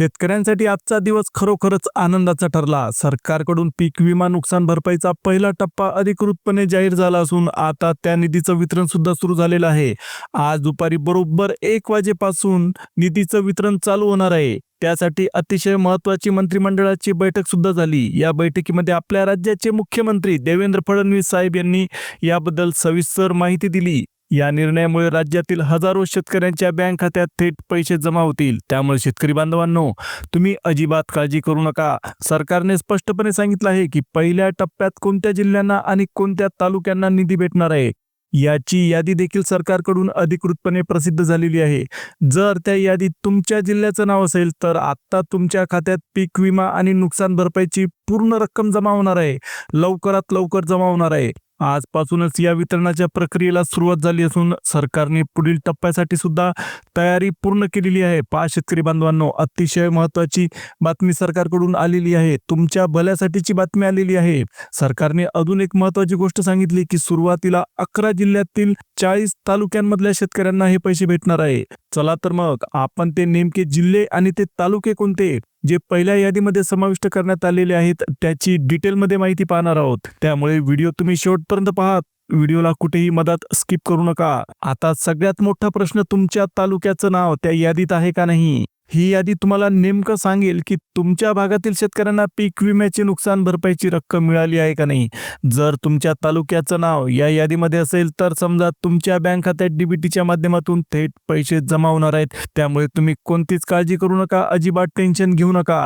शेतकऱ्यांसाठी आजचा दिवस खरोखरच आनंदाचा ठरला. सरकारकडून पीक विमा नुकसान भरपाईचा पहिला टप्पा अधिकृतपणे जाहीर झाला असून आता त्या निधीचं वितरण सुद्धा सुरू झालेलं आहे. आज दुपारी बरोबर एक वाजेपासून निधीचं वितरण चालू होणार आहे. त्यासाठी अतिशय महत्वाची मंत्रिमंडळाची बैठक सुद्धा झाली. या बैठकीमध्ये आपल्या राज्याचे मुख्यमंत्री देवेंद्र फडणवीस साहेब यांनी याबद्दल सविस्तर माहिती दिली. या निर्णयामुळे राज्यातील हजारो शेतकऱ्यांच्या बँक खात्यात थेट पैसे जमा होतील. त्यामुळे शेतकरी बांधवांनो तुम्ही अजिबात काळजी करू नका. सरकारने स्पष्टपणे सांगितलं आहे की पहिल्या टप्प्यात कोणत्या जिल्ह्यांना आणि कोणत्या तालुक्यांना निधी भेटणार आहे? याची यादी देखील सरकारकडून अधिकृतपणे प्रसिद्ध झालेली आहे. जर त्या यादीत तुमच्या जिल्ह्याचं नाव असेल तर आत्ता तुमच्या खात्यात पीक विमा आणि नुकसान भरपाईची पूर्ण रक्कम जमा होणार आहे. लवकरात लवकर जमा होणार आहे. आजपासूनच या वितरणाच्या प्रक्रियेला सुरुवात झाली असून सरकारने पुढील टप्प्यासाठी सुद्धा तयारी पूर्ण केलेली आहे. पहा शेतकरी बांधवांनो अतिशय महत्वाची बातमी सरकारकडून आलेली आहे. तुमच्या भल्यासाठीची बातमी आलेली आहे. सरकारने अजून एक महत्वाची गोष्ट सांगितली की सुरुवातीला अकरा जिल्ह्यातील चाळीस तालुक्यांमधल्या शेतकऱ्यांना हे पैसे भेटणार आहे. चला तर मग आपण ते नेमके जिल्हे आणि ते तालुके कोणते? जे पहिल्या यादीमध्ये समाविष्ट करण्यात आलेले आहेत त्याची डिटेलमध्ये माहिती पाहणार आहोत. त्यामुळे व्हिडिओ तुम्ही शेवटपर्यंत पाहात व्हिडिओला कुठेही मदत स्किप करू नका. आता सगळ्यात मोठा प्रश्न तुमच्या तालुक्याचं नाव त्या यादीत आहे का नाही? ही यादी तुम्हाला नेमकं सांगेल की तुमच्या भागातील शेतकऱ्यांना पीक विम्याची नुकसान भरपाईची रक्कम मिळाली आहे का नाही? जर तुमच्या तालुक्याचं नाव या यादीमध्ये असेल तर समजा तुमच्या बँक खात्यात डीबीटीच्या माध्यमातून थेट पैसे जमा होणार आहेत. त्यामुळे तुम्ही कोणतीच काळजी करू नका अजिबात टेन्शन घेऊ नका.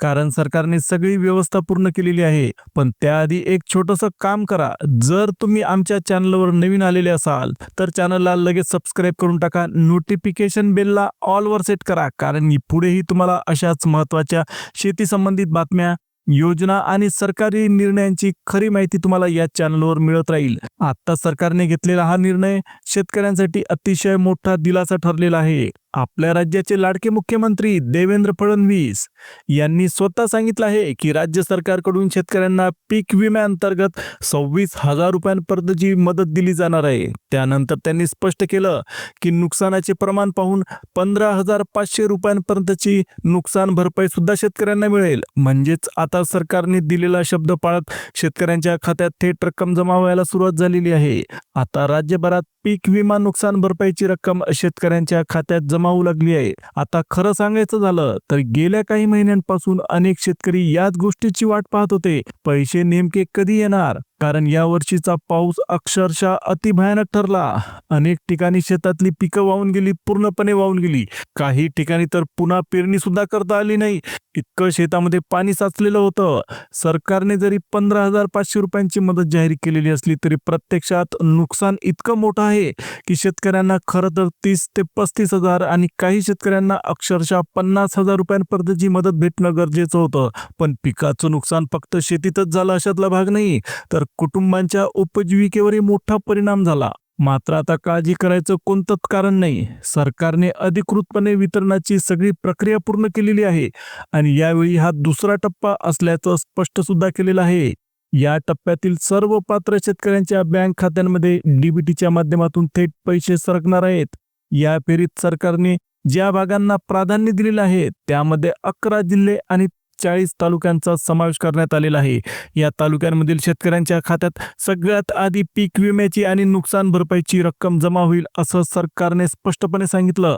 कारण सरकारने सगळी व्यवस्था पूर्ण केलेली आहे. पण त्याआधी एक छोटंसं काम करा. जर तुम्ही आमच्या चॅनलवर नवीन आलेले असाल तर चॅनलला लगेच सबस्क्राईब करून टाका. नोटिफिकेशन बेलला ऑलवर सेट करा. कारण पुढेही तुम्हाला अशाच महत्त्वाच्या शेती संबंधित बातम्या योजना आणि सरकारी निर्णयांची खरी माहिती तुम्हाला या चॅनलवर मिळत राहील. आता सरकारने घेतलेला हा निर्णय शेतकऱ्यांसाठी अतिशय मोठा दिलासा ठरलेला आहे. आपल्या राज्याचे लाडके मुख्यमंत्री देवेंद्र फडणवीस यांनी स्वतः सांगितलं आहे की राज्य सरकारकडून शेतकऱ्यांना पीक विम्याअंतर्गत सव्वीस हजार रुपयांपर्यंतची मदत दिली जाणार आहे त्यानंतर त्यांनी स्पष्ट केलं की नुकसानाचे प्रमाण पाहून पंधरा हजार पाचशे रुपयांपर्यंतची नुकसान भरपाई सुद्धा शेतकऱ्यांना मिळेल. म्हणजेच आता सरकारने दिलेला शब्द पाळत शेतकऱ्यांच्या खात्यात थेट रक्कम जमा व्हायला सुरुवात झालेली आहे. आता राज्यभरात पीक विमा नुकसान भरपाईची रक्कम शेतकऱ्यांच्या खात्यात जमावू लागली आहे. आता खरं सांगायचं झालं तर गेल्या काही महिन्यांपासून अनेक शेतकरी याच गोष्टीची वाट पाहत होते. पैसे नेमके कधी येणार? कारण यावर्षीचा पाऊस अक्षरशः अतिभयानक ठरला. अनेक ठिकाणी शेतातली पिकं वाहून गेली पूर्णपणे वाहून गेली. काही ठिकाणी तर पुन्हा पेरणी सुद्धा करता आली नाही. इतकं शेतामध्ये पाणी साचलेलं होतं. सरकारने जरी पंधरा हजार पाचशे रुपयांची मदत जाहीर केलेली असली तरी प्रत्यक्षात नुकसान इतकं मोठं आहे की शेतकऱ्यांना खरं तर तीस ते पस्तीस हजार आणि काही शेतकऱ्यांना अक्षरशः पन्नास हजार रुपयांपर्यंतची मदत भेटणं गरजेचं होतं. पण पिकाचं नुकसान फक्त शेतीतच झालं अशातला भाग नाही. तर कुटुंबांच्या उपजीविकेवरही मोठा परिणाम झाला. मात्र आता काळजी करायचं कोणतंच कारण नाही. सरकारने अधिकृतपणे वितरणाची सगळी प्रक्रिया पूर्ण केलेली आहे आणि यावेळी हा दुसरा टप्पा असल्याचं स्पष्ट सुद्धा केलेलं आहे. या टप्प्यातील सर्व पात्र शेतकऱ्यांच्या बँक खात्यांमध्ये डीबीटीच्या माध्यमातून थेट पैसे सरकणार आहेत. या फेरीत सरकारने ज्या भागांना प्राधान्य दिलेलं आहे त्यामध्ये अकरा जिल्हे आणि चाळीस तालुक्यांचा समावेश करण्यात आलेला आहे. या तालुक्यांमधील शेतकऱ्यांच्या खात्यात सगळ्यात आधी पीक विम्याची आणि नुकसान भरपाईची रक्कम जमा होईल असं सरकारने स्पष्टपणे सांगितलं.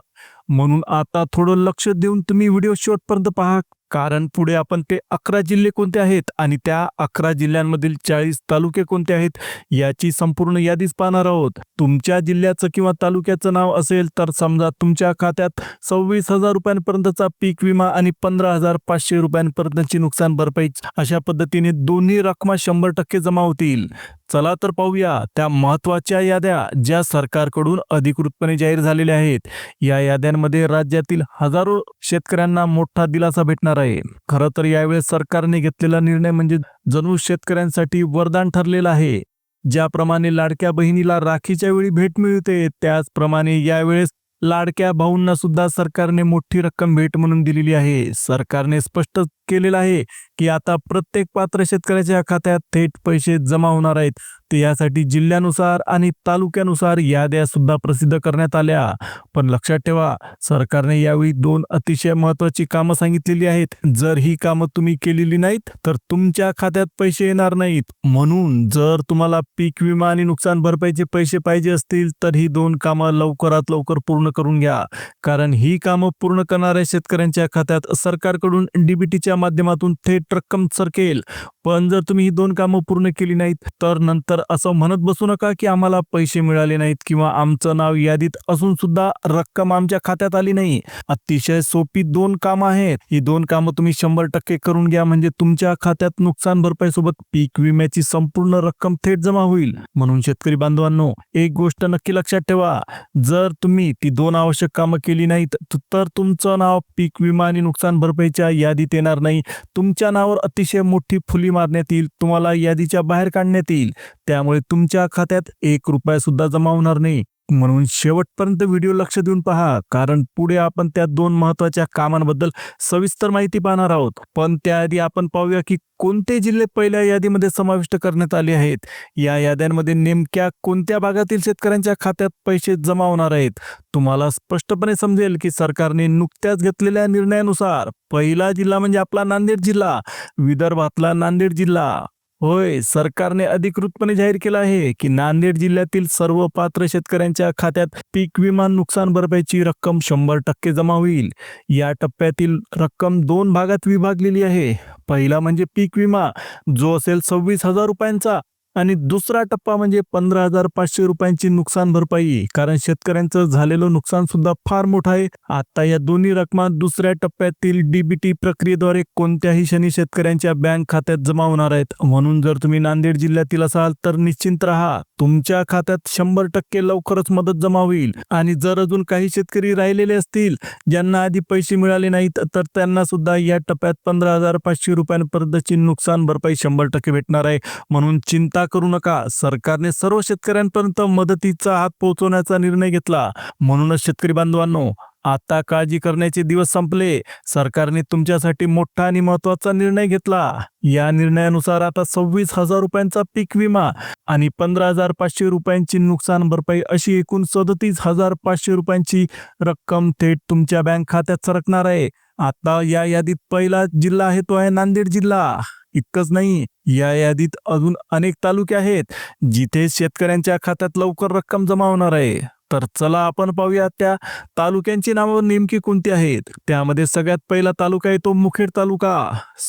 म्हणून आता थोडं लक्ष देऊन तुम्ही व्हिडिओ शेवटपर्यंत पहा. कारण पुढे आपण ते अकरा जिल्हे कोणते आहेत आणि त्या अकरा जिल्ह्यांमधील चाळीस तालुके कोणते आहेत याची संपूर्ण यादीच पाहणार आहोत. तुमच्या जिल्ह्याचं किंवा तालुक्याचं नाव असेल तर समजा तुमच्या खात्यात सव्वीस हजार रुपयांपर्यंतचा पीक विमा आणि पंधरा हजार पाचशे रुपयांपर्यंतची नुकसान भरपाई अशा पद्धतीने दोन्ही रकमा शंभर टक्के जमा होतील. चला तर पाहूया त्या महत्त्वाच्या याद्या ज्या सरकारकडून अधिकृतपणे जाहीर झालेल्या आहेत या याद्यांमध्ये राज्यातील हजारो शेतकऱ्यांना मोठा दिलासा भेटणार आहे. खरं तर यावेळेस सरकारने घेतलेला निर्णय म्हणजे जणू शेतकऱ्यांसाठी वरदान ठरलेलं आहे. ज्याप्रमाणे लाडक्या बहिणीला राखीच्या वेळी भेट मिळते त्याचप्रमाणे यावेळेस लाडक्या भाऊंना सुद्धा सरकारने मोठी रक्कम भेट म्हणून दिलेली आहे. सरकारने स्पष्ट केलेला आहे की आता प्रत्येक पात्र शेतकऱ्याच्या खात्यात थेट पैसे जमा होणार आहेत. ते यासाठी जिल्ह्यानुसार आणि तालुक्यानुसार याद्या सुद्धा प्रसिद्ध करण्यात आल्या. पण लक्षात ठेवा सरकारने यावेळी दोन अतिशय महत्वाची कामं सांगितलेली आहेत. जर ही कामं तुम्ही केलेली नाहीत तर तुमच्या खात्यात पैसे येणार नाहीत. म्हणून जर तुम्हाला पीक विमा आणि नुकसान भरपाईचे पैसे पाहिजे असतील तर ही दोन कामं लवकरात लवकर पूर्ण करून घ्या. कारण ही कामं पूर्ण करणाऱ्या शेतकऱ्यांच्या खात्यात सरकारकडून डीबीटीच्या माध्यमातून थेट रक्कम सरकेल पण जर तुम्ही ही दोन कामं पूर्ण केली नाहीत तर नंतर असं म्हणत बसू नका की आम्हाला पैसे मिळाले नाहीत किंवा आमचं नाव यादीत असून सुद्धा रक्कम आमच्या खात्यात आली नाही. अतिशय सोपी दोन कामं आहेत. ही दोन कामं तुम्ही शंभर टक्के करून घ्या म्हणजे तुमच्या खात्यात नुकसान भरपाई सोबत पीक विम्याची संपूर्ण रक्कम थेट जमा होईल. म्हणून शेतकरी बांधवांनो एक गोष्ट नक्की लक्षात ठेवा. जर तुम्ही ती दोन आवश्यक कामं केली नाहीत तर तुमचं नाव पीक विमा आणि नुकसान भरपाईच्या यादीत येणार नाही. तुमच्या नावावर अतिशय मोठी फुली मारण्यात येईल. तुम्हाला यादीच्या बाहेर काढण्यात येईल. त्यामुळे तुमच्या खात्यात एक रुपया सुद्धा जमा होणार नाही. म्हणून शेवटपर्यंत व्हिडिओ लक्ष देऊन पहा कारण पुढे आपण त्या दोन महत्त्वाच्या कामांबद्दल सविस्तर माहिती पाहणार आहोत. पण त्याआधी आपण पाहूया की कोणते जिल्हे पहिल्या यादीमध्ये समाविष्ट करण्यात आले आहेत? या याद्यांमध्ये नेमक्या कोणत्या भागातील शेतकऱ्यांच्या खात्यात पैसे जमा होणार आहेत? तुम्हाला स्पष्टपणे समजेल की सरकारने नुकत्याच घेतलेल्या निर्णयानुसार पहिला जिल्हा म्हणजे आपला नांदेड जिल्हा विदर्भातला नांदेड जिल्हा. होय सरकारने अधिकृतपणे जाहीर केलं आहे की नांदेड जिल्ह्यातील सर्व पात्र शेतकऱ्यांच्या खात्यात पीक विमा नुकसान भरपाईची रक्कम शंभर टक्के जमा होईल. या टप्प्यातील रक्कम दोन भागात विभागलेली आहे. पहिला म्हणजे पीक विमा जो असेल सव्वीस हजार रुपयांचा आणि दुसरा टप्पा म्हणजे पंधरा हजार पाचशे रुपयांची नुकसान भरपाई. कारण शेतकऱ्यांचं झालेलं नुकसान सुद्धा फार मोठं आहे. आता या दोन्ही रकमा दुसऱ्या टप्प्यातील डीबीटी प्रक्रियेद्वारे कोणत्याही क्षणी शेतकऱ्यांच्या बँक खात्यात जमा होणार आहेत. म्हणून जर तुम्ही नांदेड जिल्ह्यातील असाल तर निश्चिंत राहा. तुमच्या खात्यात शंभर टक्के लवकरच मदत जमा होईल. आणि जर अजून काही शेतकरी राहिलेले असतील ज्यांना आधी पैसे मिळाले नाहीत तर त्यांना सुद्धा या टप्प्यात पंधरा हजार पाचशे रुपयांपर्यंतची नुकसान भरपाई शंभर टक्के भेटणार आहे. म्हणून चिंता करू नका. सरकारने सर्व शेतकऱ्यांपर्यंत मदतीचा हात पोहोचवण्याचा निर्णय घेतला. म्हणूनच शेतकरी बांधवांनो आता काळजी करण्याचे दिवस संपले. सरकारने तुमच्यासाठी मोठा आणि महत्त्वाचा निर्णय घेतला. या निर्णयानुसार आता सव्वीस हजार रुपयांचा पीक विमा आणि पंधरा हजार पाचशे रुपयांची नुकसान भरपाई अशी एकूण सदतीस हजार पाचशे रुपयांची रक्कम थेट तुमच्या बँक खात्यात सरकणार आहे. आता या यादीत पहिला जिल्हा आहे तो आहे नांदेड जिल्हा. इतकंच नाही या यादीत अजून अनेक तालुके आहेत जिथे शेतकऱ्यांच्या खात्यात लवकर रक्कम जमा होणार आहे. तर चला आपण पाहूया त्या तालुक्यांची नावं नेमकी कोणती आहेत? त्यामध्ये सगळ्यात पहिला तालुका आहे तो मुखेड तालुका.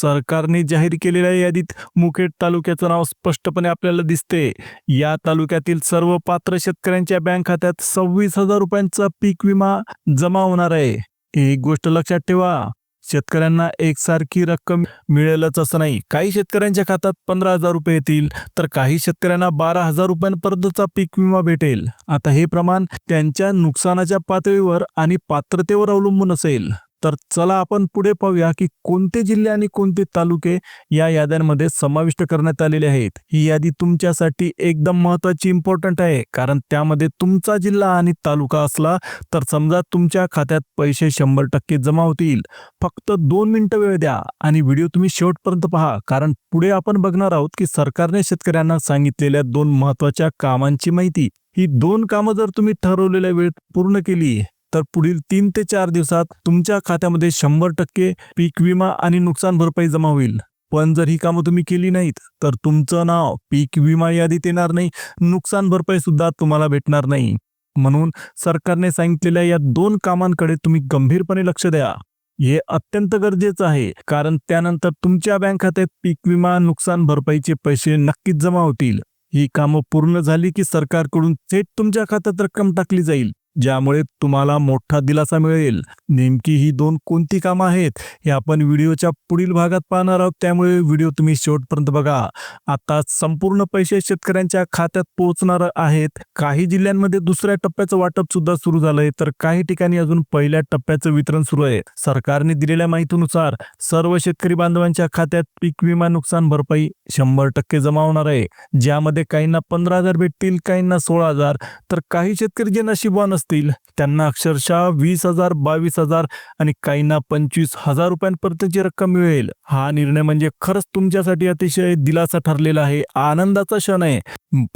सरकारने जाहीर केलेल्या यादीत मुखेड तालुक्याचं नाव स्पष्टपणे आपल्याला दिसते. या तालुक्यातील सर्व पात्र शेतकऱ्यांच्या बँक खात्यात सव्वीस हजार रुपयांचा पीक विमा जमा होणार आहे. एक गोष्ट लक्षात ठेवा शेतकऱ्यांना एकसारखी रक्कम मिळेलच असं नाही. काही शेतकऱ्यांच्या खात्यात पंधरा हजार रुपये येतील तर काही शेतकऱ्यांना बारा हजार रुपयांपर्यंतचा पीक विमा भेटेल. आता हे प्रमाण त्यांच्या नुकसानाच्या पातळीवर आणि पात्रतेवर अवलंबून असेल. तर चला आपण पुढे पाहूया की कोणते जिल्हे आणि कोणते तालुके या याद्यांमध्ये समाविष्ट करण्यात आलेले आहेत. ही यादी तुमच्यासाठी एकदम महत्वाची इम्पॉर्टंट आहे. कारण त्यामध्ये तुमचा जिल्हा आणि तालुका असला तर समजा तुमच्या खात्यात पैसे शंभर टक्के जमा होतील. फक्त दोन मिनिटं वेळ द्या आणि व्हिडिओ तुम्ही शेवटपर्यंत पहा. कारण पुढे आपण बघणार आहोत की सरकारने शेतकऱ्यांना सांगितलेल्या दोन महत्त्वाच्या कामांची माहिती. ही दोन कामं जर तुम्ही ठरवलेल्या वेळेत पूर्ण केली तर पुढील तीन ते चार दिवसात तुमच्या खात्यामध्ये शंभर टक्के पीक विमा आणि नुकसान भरपाई जमा होईल. पण जर ही कामं तुम्ही केली नाहीत तर तुमचं नाव पीक विमा यादीत येणार नाही नुकसान भरपाई सुद्धा तुम्हाला भेटणार नाही. म्हणून सरकारने सांगितलेल्या या दोन कामांकडे तुम्ही गंभीरपणे लक्ष द्या. हे अत्यंत गरजेचं आहे कारण त्यानंतर तुमच्या बँक खात्यात पीक विमा नुकसान भरपाईचे पैसे नक्कीच जमा होतील. ही कामं पूर्ण झाली की सरकारकडून थेट तुमच्या खात्यात रक्कम टाकली जाईल. ज्यामुळे तुम्हाला मोठा दिलासा मिळेल. नेमकी ही दोन कोणती कामं आहेत हे आपण व्हिडिओच्या पुढील भागात पाहणार आहोत. त्यामुळे व्हिडिओ तुम्ही शेवटपर्यंत बघा. आता संपूर्ण पैसे शेतकऱ्यांच्या खात्यात पोहोचणार आहेत. काही जिल्ह्यांमध्ये दुसऱ्या टप्प्याचं वाटप सुद्धा सुरू झालंय. तर काही ठिकाणी अजून पहिल्या टप्प्याचं वितरण सुरू आहे. सरकारने दिलेल्या माहितीनुसार सर्व शेतकरी बांधवांच्या खात्यात पीक विमा नुकसान भरपाई शंभर टक्के जमा होणार आहे. ज्यामध्ये काहींना पंधरा हजार भेटतील काहींना सोळा हजार. तर काही शेतकरी जे नशिबवान असतील. त्यांना अक्षरशः वीस हजार बावीस हजार आणि काहींना पंचवीस हजार रुपयांपर्यंतची रक्कम मिळेल. हा निर्णय म्हणजे खरंच तुमच्यासाठी अतिशय दिलासा ठरलेला आहे. आनंदाचा क्षण आहे.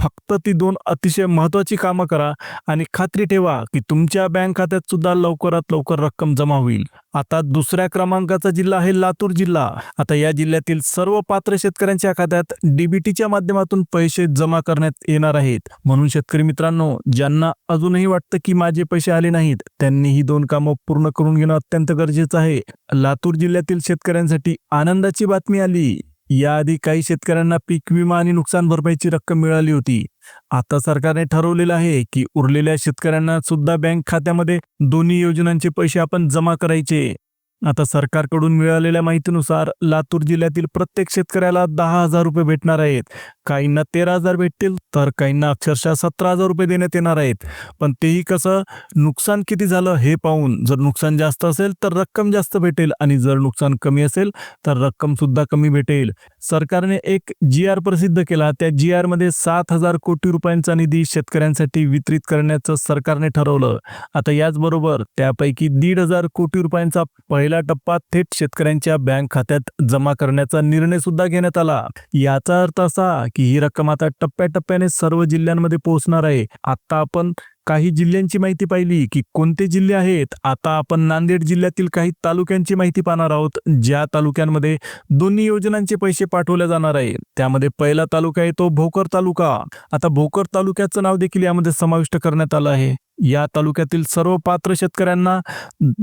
फक्त ती दोन अतिशय महत्वाची कामं करा आणि खात्री ठेवा की तुमच्या बँक खात्यात सुद्धा लवकरात लवकर रक्कम जमा होईल. आता दुसऱ्या क्रमांकाचा जिल्हा आहे लातूर जिल्हा. आता या जिल्ह्यातील सर्व पात्र शेतकऱ्यांच्या खात्यात डीबीटीच्या माध्यमातून पैसे जमा करण्यात येणार आहेत. म्हणून शेतकरी मित्रांनो ज्यांना अजूनही वाटतं की माझे पैसे आले नाहीत त्यांनी ही दोन कामं पूर्ण करून घेणं अत्यंत गरजेचं आहे. लातूर जिल्ह्यातील शेतकऱ्यांसाठी आनंदाची बातमी आली. याआधी काही शेतकऱ्यांना पीक विमा आणि नुकसान भरपाईची रक्कम मिळाली होती. आता सरकारने ठरवलेलं आहे की उरलेल्या शेतकऱ्यांना सुद्धा बँक खात्यामध्ये दोन्ही योजनांचे पैसे आपण जमा करायचे. आता सरकारकडून मिळालेल्या माहितीनुसार लातूर जिल्ह्यातील प्रत्येक शेतकऱ्याला दहा हजार रुपये भेटणार आहेत. काहींना तेरा हजार भेटतील तर काहींना अक्षरशः सतरा हजार रुपये देण्यात येणार आहेत. पण तेही कसं नुकसान किती झालं हे पाहून जर नुकसान जास्त असेल तर रक्कम जास्त भेटेल आणि जर नुकसान कमी असेल तर रक्कम सुद्धा कमी भेटेल. सरकारने एक जी आर प्रसिद्ध केला. त्या जी आरमध्ये सात हजार कोटी रुपयांचा निधी शेतकऱ्यांसाठी वितरित करण्याचं सरकारने ठरवलं. आता याचबरोबर त्यापैकी दीड हजार कोटी रुपयांचा पहिला टप्पा थेट शेतकऱ्यांच्या बँक खात्यात जमा करण्याचा निर्णय सुद्धा घेण्यात आला. याचा अर्थ असा की ही रक्कम आता टप्प्याटप्प्याने सर्व जिल्ह्यांमध्ये पोहोचणार आहे. आता आपण काही जिल्ह्यांची माहिती पाहिली की कोणते जिल्हे आहेत आता आपण नांदेड जिल्ह्यातील काही तालुक्यांची माहिती पाहणार आहोत ज्या तालुक्यांमध्ये दोन्ही योजनांचे पैसे पाठवले जाणार आहे त्यामध्ये पहिला तालुका आहे तो भोकर तालुका. आता भोकर तालुक्याचं नाव देखील यामध्ये समाविष्ट करण्यात आलं आहे. या तालुक्यातील सर्व पात्र शेतकऱ्यांना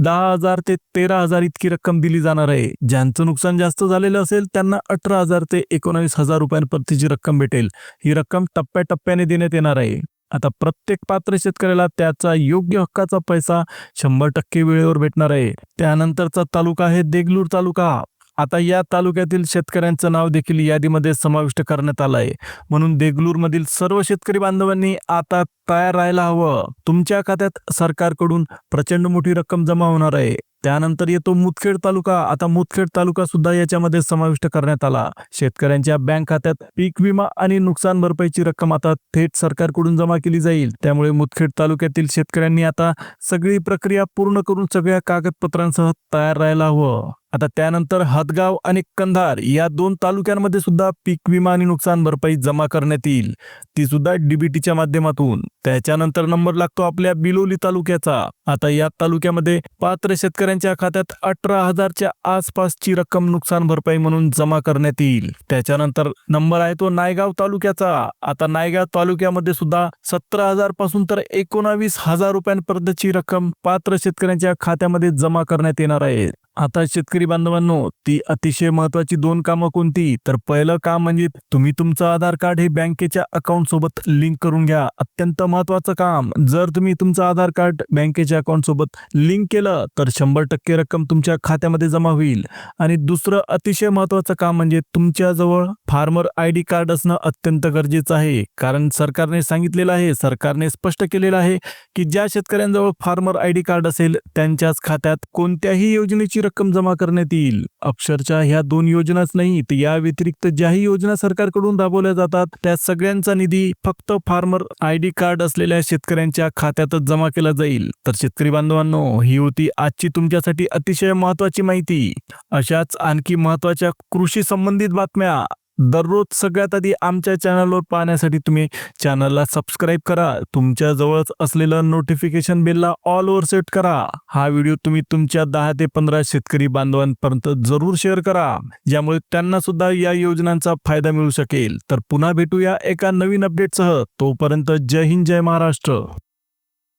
दहा हजार ते तेरा हजार इतकी रक्कम दिली जाणार आहे. ज्यांचं नुकसान जास्त झालेलं असेल त्यांना अठरा हजार ते एकोणावीस हजार रुपयांपर्यंतची रक्कम भेटेल. ही रक्कम टप्प्याटप्प्याने देण्यात येणार आहे. आता प्रत्येक पात्र शेतकऱ्याला त्याचा योग्य हक्काचा पैसा शंभर टक्के वेळेवर भेटणार आहे. त्यानंतरचा तालुका आहे देगलूर तालुका. आता या तालुक्यातील शेतकऱ्यांचं नाव देखील यादीमध्ये समाविष्ट करण्यात आलं आहे म्हणून देगलूरमधील सर्व शेतकरी बांधवांनी आता तयार राहायला हवं. तुमच्या खात्यात सरकारकडून प्रचंड मोठी रक्कम जमा होणार आहे. त्यानंतर येतो मुदखेड तालुका. आता मुदखेड तालुका सुद्धा याच्यामध्ये समाविष्ट करण्यात आला. शेतकऱ्यांच्या बँक खात्यात पीक विमा आणि नुकसान भरपाईची रक्कम आता थेट सरकारकडून जमा केली जाईल. त्यामुळे मुदखेड तालुक्यातील शेतकऱ्यांनी आता सगळी प्रक्रिया पूर्ण करून सगळ्या कागदपत्रांसह तयार राहायला हवं. आता त्यानंतर हदगाव आणि कंधार या दोन तालुक्यांमध्ये सुद्धा पीक विमा आणि नुकसान भरपाई जमा करण्यात येईल. ती सुद्धा डीबीटीच्या माध्यमातून. त्याच्यानंतर नंबर लागतो आपल्या बिलोली तालुक्याचा. आता या तालुक्यामध्ये पात्र शेतकऱ्यांच्या खात्यात अठरा हजारच्या आसपासची रक्कम नुकसान भरपाई म्हणून जमा करण्यात येईल. त्याच्यानंतर नंबर आहे तो नायगाव तालुक्याचा. आता नायगाव तालुक्यामध्ये सुद्धा सतरा हजारपासून तर एकोणावीस हजार रुपयांपर्यंतची रक्कम पात्र शेतकऱ्यांच्या खात्यामध्ये जमा करण्यात येणार आहे. आता शेतकरी बांधवांनो ती अतिशय महत्वाची दोन कामं कोणती? तर पहिलं काम म्हणजे तुम्ही तुमचं आधार कार्ड हे बँकेच्या अकाउंट सोबत लिंक करून घ्या. अत्यंत महत्वाचं काम. जर तुम्ही तुमचं आधार कार्ड बँकेच्या अकाउंट सोबत लिंक केलं तर शंभर टक्के रक्कम तुमच्या खात्यामध्ये जमा होईल. आणि दुसरं अतिशय महत्वाचं काम म्हणजे तुमच्याजवळ फार्मर आय डी कार्ड असणं अत्यंत गरजेचं आहे. कारण सरकारने सांगितलेलं आहे सरकारने स्पष्ट केलेलं आहे की ज्या शेतकऱ्यांजवळ फार्मर आय डी कार्ड असेल त्यांच्याच खात्यात कोणत्याही योजनेची रक्कम जमा करण्यात येईल. अक्षरशः ह्या दोन योजनाच नाही तर या व्यतिरिक्त ज्याही योजना सरकारकडून राबवल्या जातात त्या सगळ्यांचा निधी फक्त फार्मर आय डी कार्ड असलेल्या शेतकऱ्यांच्या खात्यातच जमा केला जाईल. तर शेतकरी बांधवांनो ही होती आजची तुमच्यासाठी अतिशय महत्वाची माहिती. अशाच आणखी महत्त्वाच्या कृषी संबंधित बातम्या दररोज सगळ्यात आधी आमच्या चॅनलवर पाहण्यासाठी तुम्ही चॅनलला सबस्क्राईब करा. तुमच्या जवळच असलेलं नोटिफिकेशन बिलला ऑल ओव्हर सेट करा. हा व्हिडिओ तुम्ही तुमच्या दहा ते पंधरा शेतकरी बांधवांपर्यंत जरूर शेअर करा. ज्यामुळे त्यांना सुद्धा या योजनांचा फायदा मिळू शकेल. तर पुन्हा भेटूया एका नवीन अपडेटसह तोपर्यंत जय हिंद जय महाराष्ट्र.